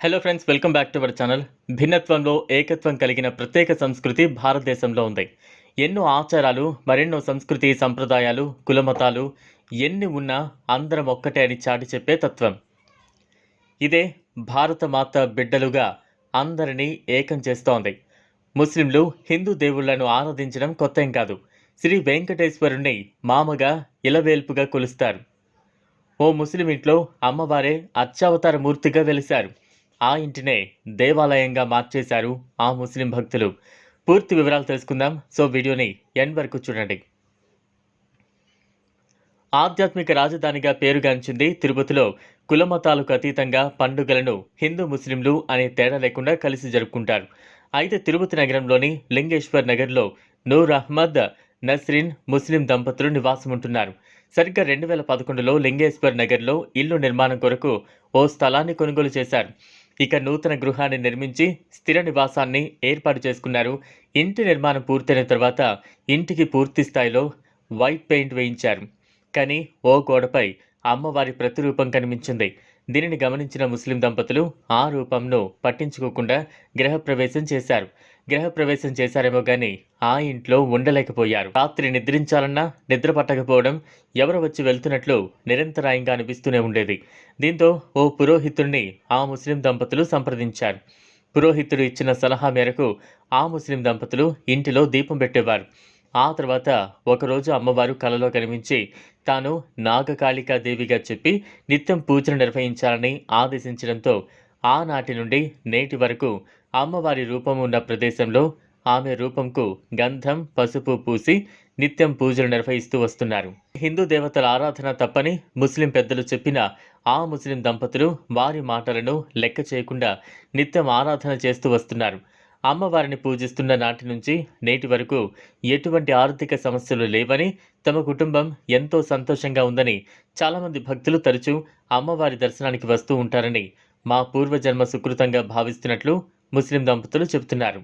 Hello friends welcome back to our channel భిన్నత్వంలో ఏకత్వం కలిగిన ప్రత్యేక సంస్కృతి భారతదేశంలో ఉంది ఎన్నో ఆచారాలు మరెన్నో సంస్కృతి సంప్రదాయాలు కులమతాలు ఎన్ని ఉన్నా అందరం ఒక్కటే అని చాటి చెప్పే తత్వం ఇదే భారత మాత బిడ్డలుగా అందరినీ ఏకం చేస్తోంది ముస్లింలు హిందూ దేవుళ్ళను ఆరాధించడం కొత్త ఏం కాదు శ్రీ వెంకటేశ్వరుణ్ణి మామగా ఇలవేల్పుగా కొలుస్తారు ఓ ముస్లిం ఇంట్లో అమ్మవారే అర్చావతార మూర్తిగా వెలిశారు ఆ ఇంటినే దేవాలయంగా మార్చేశారు ఆ ముస్లిం భక్తులు. పూర్తి వివరాలు తెలుసుకుందాం. సో వీడియోని ఎండ్ వరకు చూడండి. ఆధ్యాత్మిక రాజధానిగా పేరుగాంచింది తిరుపతిలో కులమతాలకు అతీతంగా పండుగలను హిందూ ముస్లింలు అనే తేడా లేకుండా కలిసి జరుపుకుంటారు. అయితే తిరుపతి నగరంలోని లింగేశ్వర్ నగర్లో నూర్ అహ్మద్ నస్రిన్ ముస్లిం దంపతులు నివాసం ఉంటున్నారు సరిగ్గా రెండు వేల పదకొండులో లింగేశ్వర్ నగర్లో ఇల్లు నిర్మాణం కొరకు ఓ స్థలాన్ని కొనుగోలు చేశారు. ఇక నూతన గృహాన్ని నిర్మించి స్థిర నివాసాన్ని ఏర్పాటు చేసుకున్నారు. ఇంటి నిర్మాణం పూర్తయిన తర్వాత ఇంటికి పూర్తి స్థాయిలో వైట్ పెయింట్ వేయించారు. కానీ ఓ గోడపై అమ్మవారి ప్రతిరూపం కనిపించింది. దీనిని గమనించిన ముస్లిం దంపతులు ఆ రూపంను పట్టించుకోకుండా గృహప్రవేశం చేశారు. గృహప్రవేశం చేశారేమో కానీ ఆ ఇంట్లో ఉండలేకపోయారు. రాత్రి నిద్రించాలన్నా నిద్ర పట్టకపోవడం ఎవరు వచ్చి వెళ్తున్నట్లు నిరంతరాయంగా అనిపిస్తూనే ఉండేది. దీంతో ఓ పురోహితుడిని ఆ ముస్లిం దంపతులు సంప్రదించారు. పురోహితుడు ఇచ్చిన సలహా మేరకు ఆ ముస్లిం దంపతులు ఇంటిలో దీపం పెట్టేవారు. ఆ తర్వాత ఒకరోజు అమ్మవారు కలలో కనిపించి తాను నాగకాళికా దేవిగా చెప్పి నిత్యం పూజలు నిర్వహించాలని ఆదేశించడంతో ఆనాటి నుండి నేటి వరకు అమ్మవారి రూపం ఉన్న ప్రదేశంలో ఆమె రూపంకు గంధం పసుపు పూసి నిత్యం పూజలు నిర్వహిస్తూ వస్తున్నారు. హిందూ దేవతల ఆరాధన తప్పని ముస్లిం పెద్దలు చెప్పిన ఆ ముస్లిం దంపతులు వారి మాటలను లెక్క చేయకుండా నిత్యం ఆరాధన చేస్తూ వస్తున్నారు. అమ్మవారిని పూజిస్తున్న నాటి నుంచి నేటి వరకు ఎటువంటి ఆర్థిక సమస్యలు లేవని తమ కుటుంబం ఎంతో సంతోషంగా ఉందని చాలామంది భక్తులు తరచూ అమ్మవారి దర్శనానికి వస్తూ ఉంటారని మా పూర్వజన్మ సుకృతంగా భావిస్తున్నట్లు ముస్లిం దంపతులు చెబుతున్నారు.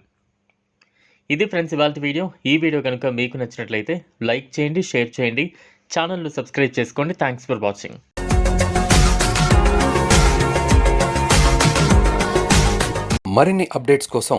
ఇది ఫ్రెండ్స్ ఇవాళ వీడియో. ఈ వీడియో కనుక మీకు నచ్చినట్లయితే లైక్ చేయండి షేర్ చేయండి. ఛానల్ను సబ్స్క్రైబ్ చేసుకోండి. థ్యాంక్స్ ఫర్ వాచింగ్ మరిన్ని అప్డేట్స్ కోసం